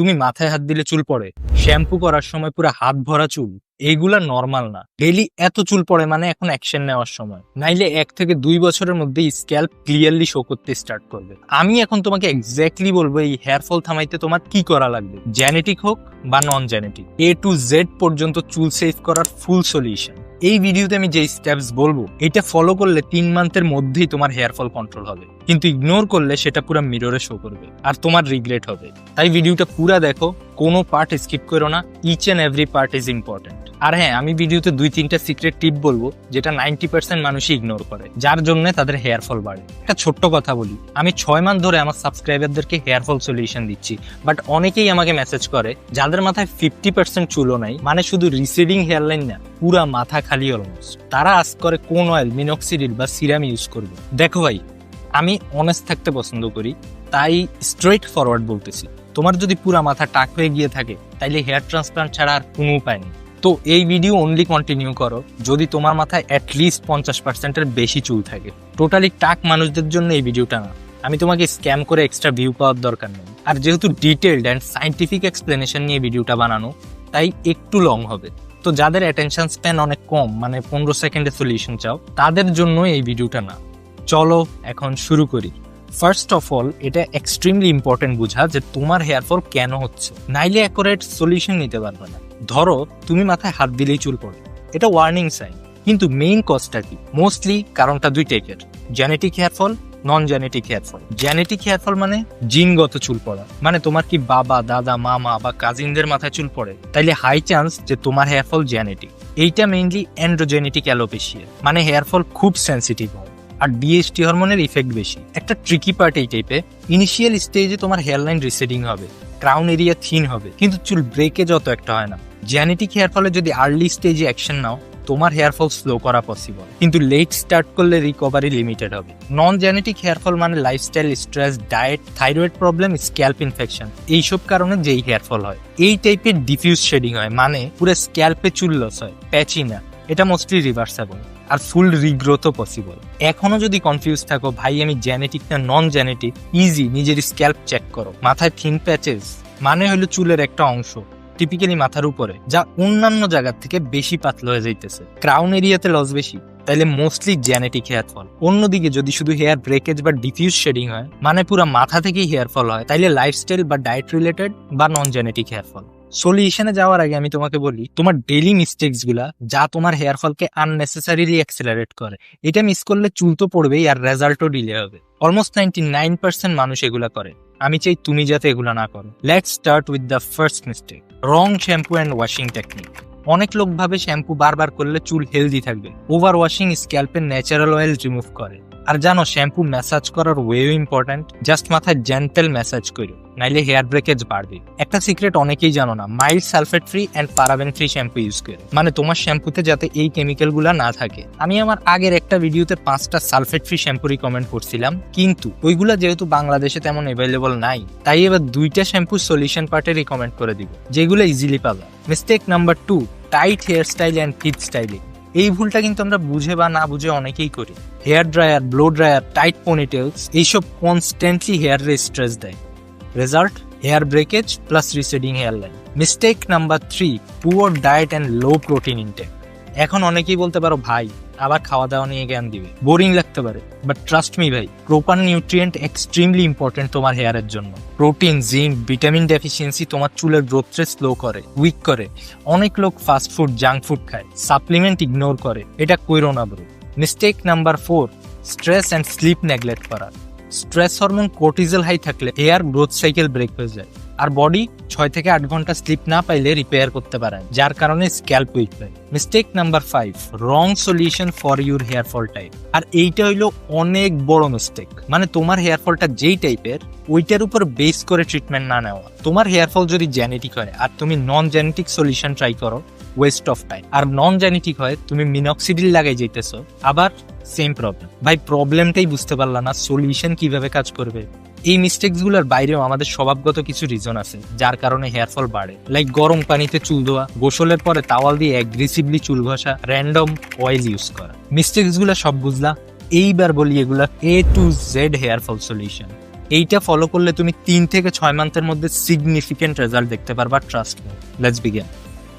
তুমি মাথায় হাত দিলে চুল পড়ে। শ্যাম্পু করার সময় পুরো হাত ভরা চুল। এইগুলা নর্মাল না। ডেলি এত চুল পড়ে মানে এখন অ্যাকশন নেওয়ার সময়। নাইলে এক থেকে দুই বছরের মধ্যে স্ক্যাল্প ক্লিয়ারলি শো করতে স্টার্ট করবে। আমি এখন তোমাকে এক্স্যাক্টলি বলব, এই হেয়ার ফল থামাইতে তোমার কি করা লাগবে? জেনেটিক হোক বা non genetic A to Z পর্যন্ত চুল সেভ করার ফুল সলিউশন এই ভিডিওতে আমি যে স্টেপস বলব, এটা ফলো করলে তিন মান্থের মধ্যেই তোমার হেয়ার ফল কন্ট্রোল হবে। কিন্তু ইগনোর করলে সেটা পুরো মিররে শো করবে, আর তোমার রিগ্রেট হবে। তাই ভিডিওটা পুরা দেখো কোনো পার্ট স্কিপ করো না each and every part is important আর হ্যাঁ আমি ভিডিওতে দুই তিনটা সিক্রেট টিপ বলব, যেটা নাইনটি পার্সেন্ট মানুষই ইগনোর করে, যার জন্য তাদের হেয়ার ফল বাড়ে। একটা ছোট্ট কথা বলি, আমি ছয় মাস ধরে আমার সাবস্ক্রাইবারদেরকে হেয়ার ফল সলিউশন দিচ্ছি বাট অনেকেই আমাকে মেসেজ করে, যাদের মাথায় ফিফটি পার্সেন্ট চুলও নাই মানে শুধু রিসিডিং হেয়ারলাইন না, পুরা মাথা খালি অলমোস্ট তারা আজ করে কোন অয়েল মিনক্সিডিল বা সিরাম ইউজ করবে। দেখো ভাই, আমি অনেস্ট থাকতে পছন্দ করি, তাই স্ট্রেট ফরওয়ার্ড বলতেছি। তোমার যদি পুরা মাথা টাক হয়ে গিয়ে থাকে, তাইলে হেয়ার ট্রান্সপ্লান্ট ছাড়া আর কোনো উপায় নেই। তো এই ভিডিও অনলি কন্টিনিউ করো, যদি তোমার মাথায় অ্যাটলিস্ট পঞ্চাশ পার্সেন্টের বেশি চুল থাকে। টোটালি টাক মানুষদের জন্য এই ভিডিওটা না। আমি তোমাকে স্ক্যাম করে এক্সট্রা ভিউ পাওয়ার দরকার নেই। আর যেহেতু ডিটেলড অ্যান্ড সাইন্টিফিক এক্সপ্লেনেশন নিয়ে ভিডিওটা বানানো, তাই একটু লং হবে। তো যাদের অ্যাটেনশন স্প্যান অনেক কম মানে পনেরো সেকেন্ডে সলিউশন চাও, তাদের জন্য এই ভিডিওটা না। চলো, এখন শুরু করি। ফার্স্ট অফ অল এটা এক্সট্রিমলি ইম্পর্টেন্ট বোঝা যে তোমার হেয়ার ফল কেন হচ্ছে? নাইলে অ্যাকোরেট সলিউশন নিতে পারবে না। ধরো, তুমি মাথায় হাত দিলেই চুল পড়ে। এটা ওয়ার্নিং সাইন কিন্তু মেইন কজটা কি? মোস্টলি কারণটা দুই টেকের genetic hair fall non genetic hair fall genetic hair fall মানে জিনগত চুল পড়া। মানে তোমার কি বাবা, দাদা, মামা বা কাজিনদের মাথায় চুল পড়ে? তাইলে হাই চান্স যে তোমার হেয়ার ফল জেনেটিক এইটা মেইনলি অ্যান্ড্রোজেনেটিক অ্যালোপেশিয়া মানে হেয়ার ফল খুব সেন্সিটিভ হয়। আর ডিএসটি হরমোনের ইফেক্ট বেশি। একটা ট্রিকি পার্ট এই টাইপে ইনিশিয়াল স্টেজে তোমার হেয়ারলাইন রিসেডিং হবে ক্রাউন এরিয়া থিন হবে, কিন্তু চুল ব্রেকে যত একটা হয় না। জেনেটিক হেয়ার ফলে যদি আর্লি স্টেজে অ্যাকশন নাও, তোমার হেয়ার ফল স্লো করা পসিবল কিন্তু লেট স্টার্ট করলে রিকভারি লিমিটেড হবে। নন জেনেটিক হেয়ার ফল মানে lifestyle stress diet thyroid problem scalp infection এইসব কারণে যেই হেয়ার ফল হয়। এই টাইপের ডিফিউজ শেডিং হয় মানে পুরো স্ক্যাল্পে চুল লস হয় প্যাচি না। এটা মোস্টলি রিভার্সেবল আর ফুল রিগ্রোথও পসিবল এখনও যদি কনফিউজ থাকো, ভাই, আমি জেনেটিক না নন জেনেটিক ইজি নিজের স্ক্যাল্প চেক করো। মাথায় থিন প্যাচেস মানে হলো চুলের একটা অংশ টিপিক্যালি মাথার উপরে, যা অন্যান্য জায়গার থেকে বেশি পাতলা হয়ে যাইতেছে। ক্রাউন এরিয়াতে লস বেশি, তাইলে মোস্টলি জেনেটিক হেয়ার ফল অন্যদিকে যদি শুধু হেয়ার ব্রেকেজ বা ডিফিউজ শেডিং হয় মানে পুরো মাথা থেকেই হেয়ার ফল হয়, তাইলে লাইফস্টাইল বা ডায়েট রিলেটেড বা নন জেনেটিক হেয়ার ফল সলিউশনে যাওয়ার আগে আমি তোমাকে বলি, তোমার ডেইলি মিস্টেকসগুলা যা তোমার হেয়ার ফলকে আননেসেসারিলি অ্যাক্সেলারেট করে। এটা মিস করলে চুল তো পড়বেই আর রেজাল্টও ডিলে হবে। অলমোস্ট নাইনটি নাইন পার্সেন্ট মানুষ এগুলা করে। আমি চাই তুমি যাতে এগুলা না করো। Let's start with the first mistake wrong shampoo and washing technique অনেক লোক ভাবে শ্যাম্পু বারবার করলে চুল হেলদি থাকবে। ওভার ওয়াশিং স্ক্যাল্পের ন্যাচারাল অয়েল রিমুভ করে। আর জানো, শ্যাম্পু ম্যাসাজ করার ওয়েও ইম্পর্ট্যান্ট জাস্ট মাথায় জেন্টেল ম্যাসাজ করো নাইলে হেয়ার ব্রেকেজ বাড়বে। একটা সিক্রেট অনেকেই জানো না mild sulphate free and paraben free shampoo use করে মানে তোমার শ্যাম্পুতে যাতে এই কেমিক্যালগুলা না থাকে। আমি আমার আগের একটা ভিডিওতে পাঁচটা সালফেট ফ্রি শ্যাম্পু রিকমেন্ড করছিলাম, কিন্তু ওইগুলা যেহেতু বাংলাদেশে তেমন অ্যাভেলেবল নাই, তাই এবার দুইটা শ্যাম্পু সলিউশন পার্টে রিকমেন্ড করে দিব, যেগুলো ইজিলি পাবে। Mistake number two tight hair style and heat styling এই ভুলটা কিন্তু আমরা বুঝে বা না বুঝে অনেকেই করি। Hair dryer, blow dryer, tight ponytails, এইসব কনস্ট্যান্টলি হেয়ার স্ট্রেস দেয়। Result, hair breakage plus receding hair line mistake number three, poor diet and low protein intake. এখন অনেকেই বলতে পারো, ভাই আবার খাওয়া দাওয়া নিয়ে জ্ঞান দিবে। বোরিং লাগতে পারে বাট ট্রাস্ট মি ভাই প্রপার নিউট্রিয়েন্ট এক্সট্রিমলি ইম্পর্টেন্ট তোমার হেয়ারের জন্য। প্রোটিন জিঙ্ক ভিটামিন ডেফিসিয়েন্সি তোমার চুলের গ্রোথকে স্লো করে উইক করে। অনেক লোক ফাস্ট ফুড জাঙ্ক ফুড খায় সাপ্লিমেন্ট ইগনোর করে। এটা কইরো না bro mistake number four stress and sleep neglect করা। স্ট্রেস হরমোন কোর্টিজল হাই থাকলে হেয়ার গ্রোথ সাইকেল ব্রেক হয়ে যায়। আর বডি ছয় থেকে আট ঘণ্টা স্লিপ না পাইলে রিপেয়ার করতে পারেন, যার কারণে স্ক্যাল্প উইক হয়। Mistake number five wrong solution for your hair fall type আর এইটা হইল অনেক বড় মিস্টেক মানে তোমার হেয়ার ফলটা যেই টাইপের ওইটার উপর বেস করে ট্রিটমেন্ট না নেওয়া। তোমার হেয়ার ফল যদি জেনেটিক হয়, আর তুমি নন জেনেটিক সলিউশন ট্রাই করো ওয়েস্ট অফ টাইম আর নন জেনেটিক হয়, তুমি মিনক্সিডিল লাগাই যাইতেছো, আবার সেম প্রবলেম ভাই প্রবলেমটাই বুঝতে পারলা না সলিউশন কীভাবে কাজ করবে? এই মিস্টেকসগুলোর বাইরেও আমাদের স্বভাবগত কিছু রিজন আছে, যার কারণে হেয়ার ফল বাড়ে। লাইক গরম পানিতে চুল ধোয়া, গোসলের পরে তাওয়াল দিয়ে অ্যাগ্রেসিভলি চুল ঘষা র্যান্ডম অয়েল ইউজ করা। মিস্টেকসগুলো সব বুঝলা, এইবার বলি এগুলা A to Z hair fall solution এইটা ফলো করলে তুমি তিন থেকে ছয় মান্থের মধ্যে সিগনিফিকেন্ট রেজাল্ট দেখতে পারবা trust let's begin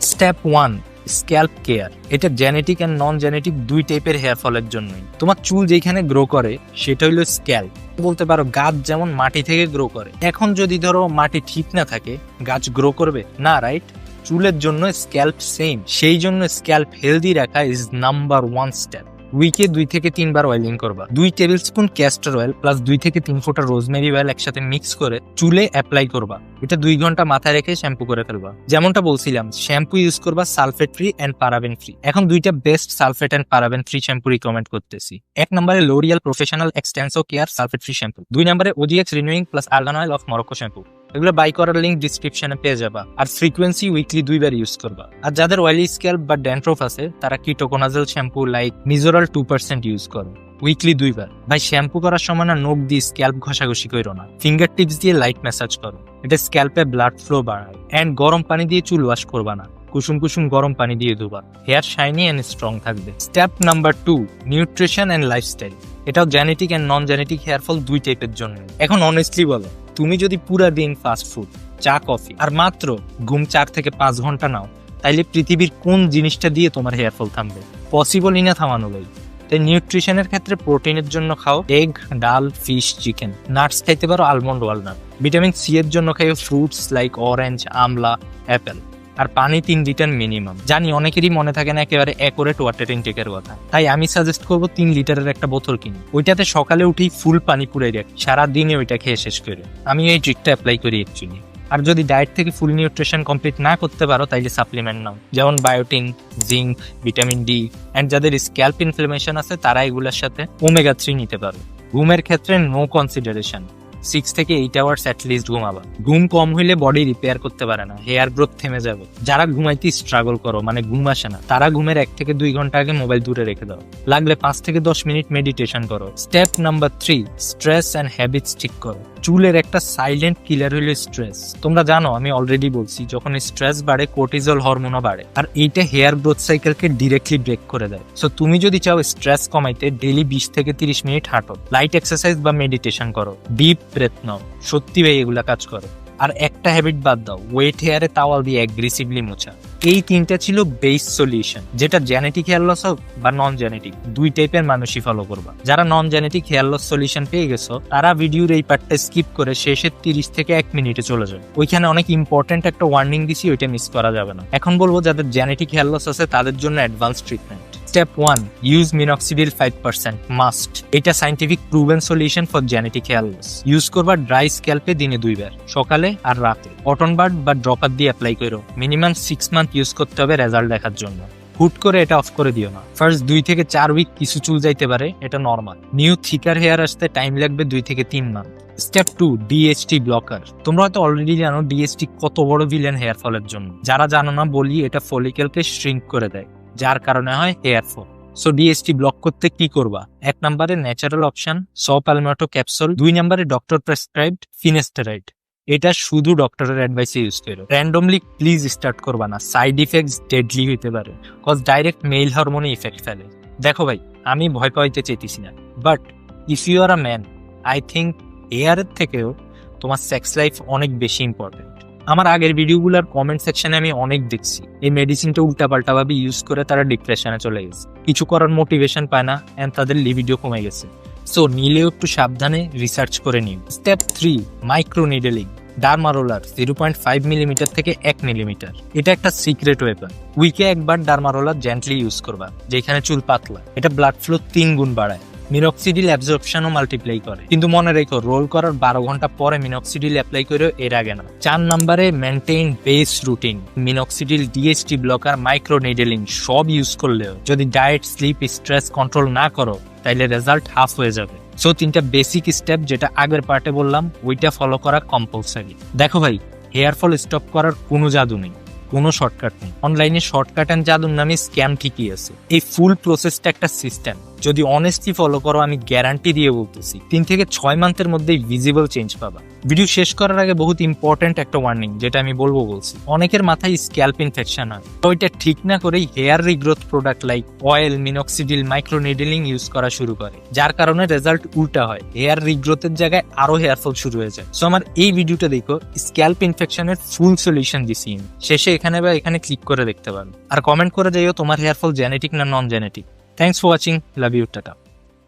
step one scalp care. এটা জেনেটিক অ্যান্ড নন জেনেটিক দুই টাইপের হেয়ার ফলের জন্যই। তোমার চুল যেখানে গ্রো করে, সেটা হলো স্ক্যাল্প বলতে পারো গাছ যেমন মাটি থেকে গ্রো করে। এখন যদি ধরো মাটি ঠিক না থাকে, গাছ গ্রো করবে? না রাইট চুলের জন্য স্ক্যাল্প সেম সেই জন্য স্ক্যাল্প হেলদি রাখা ইজ নাম্বার ওয়ান স্টেপ উইকে দুই থেকে তিনবার অয়েলিং করবা। দুই tablespoon castor oil plus দুই থেকে তিন ফোঁটা রোজমেরি অয়েল একসাথে মিক্স করে চুলে অ্যাপ্লাই করবা। এটা দুই ঘণ্টা মাথায় রেখে শ্যাম্পু করে ফেলবা। যেমনটা বলছিলাম শ্যাম্পু ইউজ করবা sulphate free and paraben free এখন দুইটা best sulphate and paraben free shampoo recommend করতেছি। এক নম্বরে L'Oreal professional Extenso care sulphate free shampoo দুই নম্বরে OGX renewing plus argan oil of Morocco shampoo এগুলো বাই করার লিঙ্ক ডিসক্রিপশনে পেয়ে যাবা। আর ফ্রিকোয়েন্সি উইকলি দুইবার ইউজ করবা। আর যাদের অয়েলি স্ক্যাল্প বা ড্যান্ড্রফ আছে, তারা ketoconazole shampoo like Nizoral two percent use করো। উইকলি দুইবার। ভাই শ্যাম্পু করার সময় না নখ দিয়ে স্ক্যাল্প ঘষাঘষি করো না। ফিঙ্গার টিপস দিয়ে লাইট ম্যাসাজ করো। এটা স্ক্যাল্পে ব্লাড ফ্লো বাড়ায়। অ্যান্ড গরম পানি দিয়ে চুল ওয়াশ করবা না। কুসুম কুসুম গরম পানি দিয়ে ধোবা। হেয়ার শাইনি অ্যান্ড স্ট্রং থাকবে। Step number two nutrition and lifestyle এটাও genetic and non genetic hair fall দুই টাইপের জন্য। এখন অনেস্টলি বলো তুমি যদি পুরা দিন ফাস্ট ফুড চা কফি আর মাত্র ঘুম চার থেকে পাঁচ ঘণ্টা নাও, তাইলে পৃথিবীর কোন জিনিসটা দিয়ে তোমার হেয়ার ফল থামবে? পসিবল না থামানো ভাই তাই নিউট্রিশনের ক্ষেত্রে প্রোটিনের জন্য খাও এগ ডাল ফিশ চিকেন নাটস খাইতে পারো আলমন্ড ওয়ালনাট ভিটামিন সি এর জন্য খাইও fruits like orange amla apple আর পানি তিন লিটার মিনিমাম জানি অনেকেরই মনে থাকে না একেবারে অ্যাকোরেট ওয়াটার ইনটেকের কথা। তাই আমি সাজেস্ট করব তিন লিটারের একটা বোতল কিনি। ওইটাতে সকালে উঠেই ফুল পানি পুড়ে রাখি সারাদিনে ওইটা খেয়ে শেষ করে। আমি এই ট্রিকটা অ্যাপ্লাই করি অ্যাকচুয়ালি আর যদি ডায়েট থেকে ফুল নিউট্রিশন কমপ্লিট না করতে পারো, তাইলে সাপ্লিমেন্ট নাও। যেমন biotin zinc vitamin D and যাদের স্ক্যাল্প ইনফ্লামেশন আছে, তারা এগুলোর সাথে ওমেগা থ্রি নিতে পারো। ঘুমের ক্ষেত্রে নো কনসিডারেশন সিক্স থেকে এইট আওয়ার্স অ্যাটলিস্ট ঘুমাবা। ঘুম কম হইলে বডি রিপেয়ার করতে পারে না হেয়ার গ্রোথ থেমে যাবে। যারা ঘুমাইতে স্ট্রাগল করো মানে ঘুম আসে না, তারা ঘুমের এক থেকে দুই ঘণ্টা আগে মোবাইল দূরে রেখে দাও। লাগলে পাঁচ থেকে দশ মিনিট মেডিটেশন করো। Step number three stress and habits ঠিক করো। চুলের একটা সাইলেন্ট কিলার হইল স্ট্রেস তোমরা জানো, আমি অলরেডি বলছি, যখন স্ট্রেস বাড়ে কোর্টিজল হরমোনও বাড়ে, আর এইটা হেয়ার গ্রোথ সাইকেলকে ডিরেক্টলি ব্রেক করে দেয়। সো তুমি যদি চাও স্ট্রেস কমাইতে ডেলি বিশ থেকে তিরিশ মিনিট হাঁটো। লাইট এক্সারসাইজ বা মেডিটেশন করো। ডিপ ব্রেথ নাও। সত্যি ভাই, এগুলা কাজ করো। আর একটা হ্যাবিট বাদ দাও ওয়েট হেয়ারে তাওয়াল দিয়ে অ্যাগ্রেসিভলি মোছা। এই তিনটা ছিল বেস সলিউশন যেটা জেনেটিক হেয়ার লস হোক বা নন জেনেটিক দুই টাইপের মানুষই ফলো করবা। যারা non genetic hair loss solution পেয়ে গেছো, তারা ভিডিওর এই পার্টটা স্কিপ করে শেষের তিরিশ থেকে এক মিনিটে চলে যায় ওইখানে অনেক ইম্পর্টেন্ট একটা ওয়ার্নিং দিছি, ওইটা মিস করা যাবে না। এখন বলব যাদের জেনেটিক হেয়ার লস আছে, তাদের জন্য advance treatment step one use minoxidil five percent must এটা scientific proven solution for genetic hair loss use করবা ড্রাই স্ক্যাল্পে দিনে দুইবার, সকালে আর রাতে। কটন বার্ড বা ড্রপার দিয়ে অ্যাপ্লাই করো। মিনিমাম সিক্স মান্থ ইউজ করতে হবে রেজাল্ট দেখার জন্য। হুট করে এটা অফ করে দিও না। ফার্স্ট দুই থেকে চার উইক কিছু চুল যাইতে পারে, এটা নর্মাল নিউ থিকার হেয়ার আসতে টাইম লাগবে দুই থেকে তিন month step two DHT blocker তোমরা হয়তো অলরেডি জানো ডিএসটি কত বড় ভিলেন হেয়ার ফলের জন্য। যারা জানো না, বলি এটা ফলিকেলকে শ্রিঙ্ক করে দেয়। যার কারণে হয় hair fall so DHT block করতে কি করবা? এক নম্বরে natural option saw palmetto capsule দুই নম্বরে ডক্টর প্রেসক্রাইবড ফিনেস্টেরাইড এটা শুধু ডক্টরের অ্যাডভাইসে ইউজ করো। র্যান্ডমলি প্লিজ স্টার্ট করবা না। সাইড ইফেক্টস ডেডলি হইতে পারে। কজ ডাইরেক্ট মেল হরমোনে ইফেক্ট ফেলে। দেখো ভাই, আমি ভয় পাইতে চাইতেছি না। But if you are a man I think এয়ারের থেকেও তোমার সেক্স লাইফ অনেক বেশি ইম্পর্টেন্ট আমার আগের ভিডিওগুলোর কমেন্ট সেকশনে আমি অনেক দেখছি। এই মেডিসিনটা উল্টাপাল্টা ভাবে ইউজ করে তারা ডিপ্রেশনে চলে গেছে। কিছু করার মোটিভেশন পায় না অ্যান্ড তাদের লিভিডিও কমে গেছে। সো নিলেও একটু সাবধানে রিসার্চ করে নিন। Step three micro needling dermaroller zero point five millimetre থেকে এক মিলিমিটার এটা একটা সিক্রেট ওয়েপন উইকে একবার ডার্মারোলার জেন্টলি ইউজ করবা, যেখানে চুল পাতলা। এটা ব্লাড ফ্লো তিন গুণ বাড়ায়। মিনক্সিডিল অ্যাবজর্পশনও মাল্টিপ্লাই করে। কিন্তু মনে রেখো রোল করার বারো ঘণ্টা পরে মিনক্সিডিল অ্যাপ্লাই করে এর আগে না। চার নম্বরে maintain base routine minoxidil DHT blocker micro needling সব ইউজ করলেও যদি ডায়েট স্লিপ স্ট্রেস কন্ট্রোল না করো, তাইলে রেজাল্ট হাফ হয়ে যাবে। সো তিনটা বেসিক স্টেপ যেটা আগের পার্টে বললাম, ওইটা ফলো করা কম্পালসারি দেখো ভাই হেয়ার ফল স্টপ করার কোনো জাদু নেই, কোনো শর্টকাট নেই। অনলাইনে শর্টকাট অ্যান্ড জাদুর নামে স্ক্যাম ঠিকই আছে। এই ফুল প্রসেসটা একটা সিস্টেম যদি অনেস্টলি ফলো করো, আমি গ্যারান্টি দিয়ে বলতেছি, তিন থেকে ছয় মান্থের মধ্যেই ভিজিবল চেঞ্জ পাবা। ভিডিও শেষ করার আগে বহুত ইম্পর্টেন্ট একটা ওয়ার্নিং যেটা আমি বলব বলছি। অনেকের মাথায় স্ক্যাল্প ইনফেকশন হয়। তো ওইটা ঠিক না করেই hair regrowth product like oil minoxidil microneedling use করা শুরু করে। যার কারণে রেজাল্ট উল্টা হয়। হেয়ার রিগ্রোথের জায়গায় আরও হেয়ার ফল শুরু হয়ে যায়। সো আমার এই ভিডিওটা দেখো স্ক্যাল্প ইনফেকশনের ফুল সলিউশন দিছি। শেষে এখানে বা এখানে ক্লিক করে দেখতে পারো। আর কমেন্ট করে যাইও, তোমার হেয়ার ফল জেনেটিক না non genetic Thanks for watching. Love you. Tata.